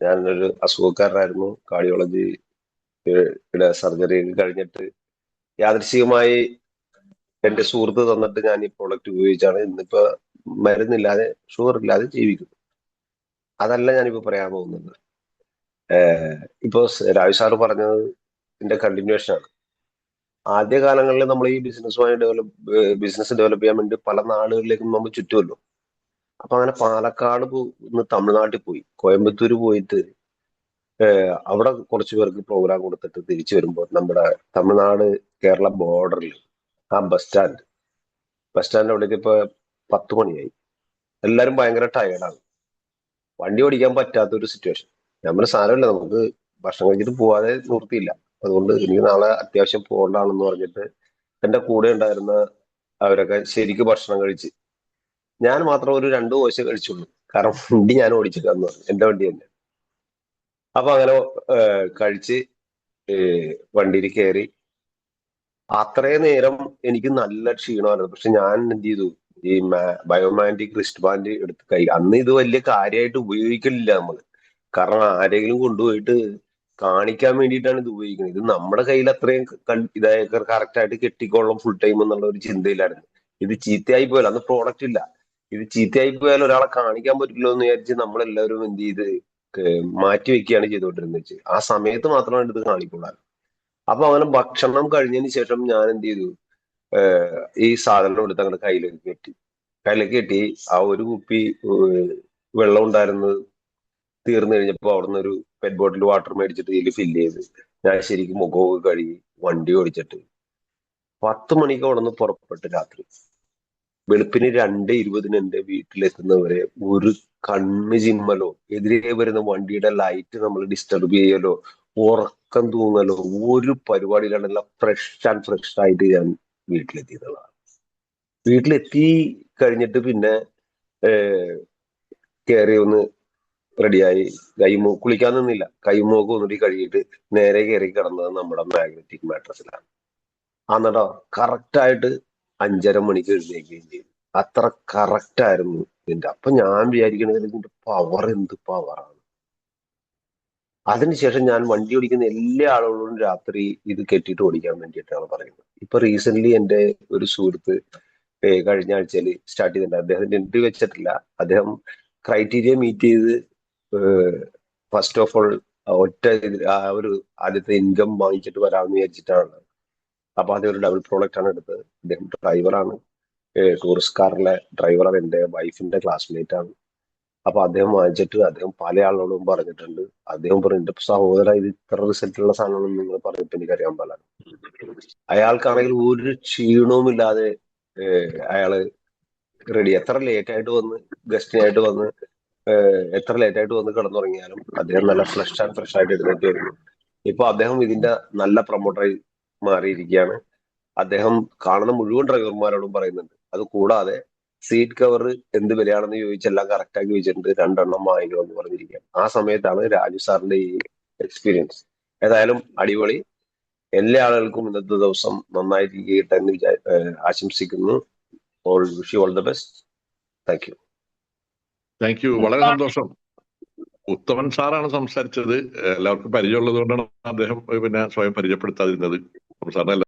ഞാനൊരു അസുഖക്കാരനായിരുന്നു. കാർഡിയോളജി യുടെ സർജറി കഴിഞ്ഞിട്ട് യാദൃശികമായി എന്റെ സുഹൃത്ത് തന്നിട്ട് ഞാൻ ഈ പ്രോഡക്റ്റ് ഉപയോഗിച്ചാണ്. ഇന്നിപ്പോ മരുന്നില്ലാതെ ഷുഗർ ഇല്ലാതെ ജീവിക്കുന്നു. അതല്ല ഞാനിപ്പോ പറയാൻ പോകുന്നത്. ഇപ്പോ രാജു സാറ് പറഞ്ഞത് ഇതിന്റെ കണ്ടിന്യൂഷൻ ആണ്. ആദ്യ കാലങ്ങളിൽ നമ്മൾ ഈ ബിസിനസ്സുമായി ഡെവലപ്പ് ബിസിനസ് ഡെവലപ്പ് ചെയ്യാൻ വേണ്ടി പല നാടുകളിലേക്കും നമ്മൾ ചുറ്റുമല്ലോ. അപ്പൊ അങ്ങനെ പാലക്കാട് ഇന്ന് തമിഴ്നാട്ടിൽ പോയി. കോയമ്പത്തൂർ പോയിട്ട് അവിടെ കുറച്ചു പേർക്ക് പ്രോഗ്രാം കൊടുത്തിട്ട് തിരിച്ചു വരുമ്പോൾ നമ്മുടെ തമിഴ്നാട് കേരള ബോർഡറിൽ ആ ബസ് സ്റ്റാൻഡ് ബസ് സ്റ്റാൻഡ് അവിടേക്ക് ഇപ്പൊ പത്ത് മണിയായി. എല്ലാരും ഭയങ്കര ടയർഡാണ് വണ്ടി ഓടിക്കാൻ പറ്റാത്ത ഒരു സിറ്റുവേഷൻ നമ്മുടെ സാരമില്ല നമുക്ക് ഭക്ഷണം കഴിച്ചിട്ട് പോവാതെ നിർത്തിയില്ല അതുകൊണ്ട് എനിക്ക് നാളെ അത്യാവശ്യം പോകണ്ടാണെന്ന് പറഞ്ഞിട്ട് എന്റെ കൂടെ ഉണ്ടായിരുന്ന അവരൊക്കെ ശരിക്കും ഭക്ഷണം കഴിച്ച് ഞാൻ മാത്രം ഒരു രണ്ടു കോശ കഴിച്ചുള്ളൂ. കാരണം വണ്ടി ഞാൻ ഓടിച്ചിട്ടാന്ന് പറഞ്ഞു. എന്റെ വണ്ടി തന്നെ. അപ്പൊ അങ്ങനെ കഴിച്ച് വണ്ടിയിൽ കയറി. അത്രേ നേരം എനിക്ക് നല്ല ക്ഷീണമായിരുന്നു. പക്ഷെ ഞാൻ എന്ത് ചെയ്തു? ഈ ബയോമാന്റിക് റിസ്റ്റ് ബാൻഡ് എടുത്ത് കൈ അന്ന് ഇത് വലിയ കാര്യമായിട്ട് ഉപയോഗിക്കലില്ല നമ്മൾ കാരണം ആരെങ്കിലും കൊണ്ടുപോയിട്ട് കാണിക്കാൻ വേണ്ടിയിട്ടാണ് ഇത് ഉപയോഗിക്കുന്നത്. ഇത് നമ്മുടെ കയ്യിൽ അത്രയും ഇതായി കറക്റ്റ് ആയിട്ട് കെട്ടിക്കോളാം ഫുൾ ടൈം എന്നുള്ള ഒരു ചിന്തയിലായിരുന്നു. ഇത് ചീത്തയായി പോയാലോ അന്ന് പ്രോഡക്റ്റ് ഇല്ല. ഇത് ചീത്തയായി പോയാൽ ഒരാളെ കാണിക്കാൻ പറ്റില്ലോ എന്ന് വിചാരിച്ച് നമ്മളെല്ലാവരും എന്ത് ചെയ്ത് മാറ്റി വെക്കുകയാണ് ചെയ്തുകൊണ്ടിരുന്നത് വെച്ച്. ആ സമയത്ത് മാത്രമാണ് ഇത് കാണിക്കുള്ളൂ. അപ്പൊ അങ്ങനെ ഭക്ഷണം കഴിഞ്ഞതിന് ശേഷം ഞാൻ എന്ത് ചെയ്തു? ഈ സാധനം എടുത്ത് അങ്ങോട്ട് കയ്യിലേക്ക് കെട്ടി കയ്യിലേക്ക് കെട്ടി ആ ഒരു കുപ്പി വെള്ളം ഉണ്ടായിരുന്നത് തീർന്നു കഴിഞ്ഞപ്പോൾ അവിടുന്ന് ഒരു പെറ്റ് ബോട്ടിൽ വാട്ടർ മേടിച്ചിട്ട് ഇതിൽ ഫില്ല് ചെയ്ത്. ഞാൻ ശരിക്കും മുഖമൊക്കെ കഴുകി വണ്ടി ഓടിച്ചിട്ട്. പത്ത് മണിക്ക് അവിടെ നിന്ന് പുറപ്പെട്ട് രാത്രി. വെളുപ്പിന് രണ്ട് ഇരുപതിന് എന്റെ വീട്ടിലെത്തുന്നവരെ ഒരു കണ്ണ് ചിമ്മലോ എതിരെ വരുന്ന വണ്ടിയുടെ ലൈറ്റ് നമ്മൾ ഡിസ്റ്റർബ് ചെയ്യലോ ഉറക്കം തൂങ്ങലോ ഒരു പരിപാടിയിലാണല്ല ഫ്രഷ് ആൻഡ് ഫ്രഷ് ആയിട്ട് ഞാൻ വീട്ടിലെത്തിയതാണ്. വീട്ടിലെത്തി കഴിഞ്ഞിട്ട് പിന്നെ കയറി ഒന്ന് റെഡിയായി കൈമോ കുളിക്കാൻ നിന്നില്ല. കൈമോക്ക് ഒന്നുകൂടി കഴുകിയിട്ട് നേരെ കയറി കിടന്നത് നമ്മുടെ മാഗ്നറ്റിക് മാട്രസിലാണ് ആന്നടോ കറക്റ്റ് ആയിട്ട് അഞ്ചര മണിക്ക് എഴുന്നേക്കുകയും ചെയ്തു. അത്ര കറക്റ്റ് ആയിരുന്നു ഇതിന്റെ അപ്പൊ ഞാൻ വിചാരിക്കണത് ഇതിന്റെ പവർ എന്ത് പവറാണ് അതിനുശേഷം ഞാൻ വണ്ടി ഓടിക്കുന്ന എല്ലാ ആളുകളോടും രാത്രി ഇത് കെട്ടിയിട്ട് ഓടിക്കാൻ വേണ്ടിയിട്ടാണ് പറയുന്നത്. ഇപ്പൊ റീസെന്റ് എന്റെ ഒരു സുഹൃത്ത് കഴിഞ്ഞ ആഴ്ചയിൽ സ്റ്റാർട്ട് ചെയ്തിട്ടുണ്ട്. അദ്ദേഹത്തിന്റെ ഇന്റർവ്യൂ വെച്ചിട്ടില്ല. അദ്ദേഹം ക്രൈറ്റീരിയ മീറ്റ് ചെയ്ത് ഫസ്റ്റ് ഓഫ് ഓൾ ഒറ്റ ഒരു ആദ്യത്തെ ഇൻകം വാങ്ങിച്ചിട്ട് വരാമെന്ന് വിചാരിച്ചിട്ടാണ്. അപ്പൊ ആദ്യം ഒരു ഡബിൾ പ്രോഡക്റ്റ് ആണ് എടുത്തത്. അദ്ദേഹം ഡ്രൈവറാണ് ടൂറിസ്റ്റ് കാറിലെ ഡ്രൈവറാണ് എന്റെ വൈഫിന്റെ ക്ലാസ്മേറ്റ് ആണ്. അപ്പൊ അദ്ദേഹം വാങ്ങിച്ചിട്ട് അദ്ദേഹം പല ആളുകളോടും പറഞ്ഞിട്ടുണ്ട്. അദ്ദേഹം പറഞ്ഞിട്ട് എന്റെ സഹോദര ഇത് ഇത്ര റിസൾട്ട് ഉള്ള സാധനമാണെന്ന് നിങ്ങൾ പറഞ്ഞപ്പോൾ എനിക്കറിയാൻ പാടില്ല. അയാൾക്കാണെങ്കിൽ ഒരു ക്ഷീണവും ഇല്ലാതെ അയാൾ റെഡി എത്ര ലേറ്റ് ആയിട്ട് വന്ന് ഗസ്റ്റിനായിട്ട് വന്ന് എത്ര ലേറ്റ് ആയിട്ട് വന്ന് കിടന്നുറങ്ങിയാലും അദ്ദേഹം നല്ല ഫ്രഷ് ആൻഡ് ഫ്രഷ് ആയിട്ട് എഴുന്നേറ്റ് വരുന്നു. ഇപ്പൊ അദ്ദേഹം ഇതിന്റെ നല്ല പ്രൊമോട്ടറായി മാറിയിരിക്കുകയാണ്. അദ്ദേഹം കാണുന്ന മുഴുവൻ ഡ്രൈവർമാരോടും പറയുന്നുണ്ട്. അത് കൂടാതെ സീറ്റ് കവർ എന്ത് വിലയാണെന്ന് ചോദിച്ചെല്ലാം കറക്റ്റ് ആക്കി വെച്ചിട്ടുണ്ട് രണ്ടെണ്ണം വാങ്ങിക്കണമെന്ന് പറഞ്ഞിരിക്കുകയാണ്. ആ സമയത്താണ് രാജു സാറിന്റെ ഈ എക്സ്പീരിയൻസ് ഏതായാലും അടിപൊളി. എല്ലാ ആളുകൾക്കും ഇന്നത്തെ ദിവസം നന്നായിരിക്കട്ടെ എന്ന് വിചാ ആശംസിക്കുന്നു. All wish you all the best thank you thank you വളരെ സന്തോഷം. ഉത്തമൻ സാറാണ് സംസാരിച്ചത്. എല്ലാവർക്കും പരിചയമുള്ളത് കൊണ്ടാണ് അദ്ദേഹം പിന്നെ സ്വയം പരിചയപ്പെടുത്താതിരുന്നത്. programas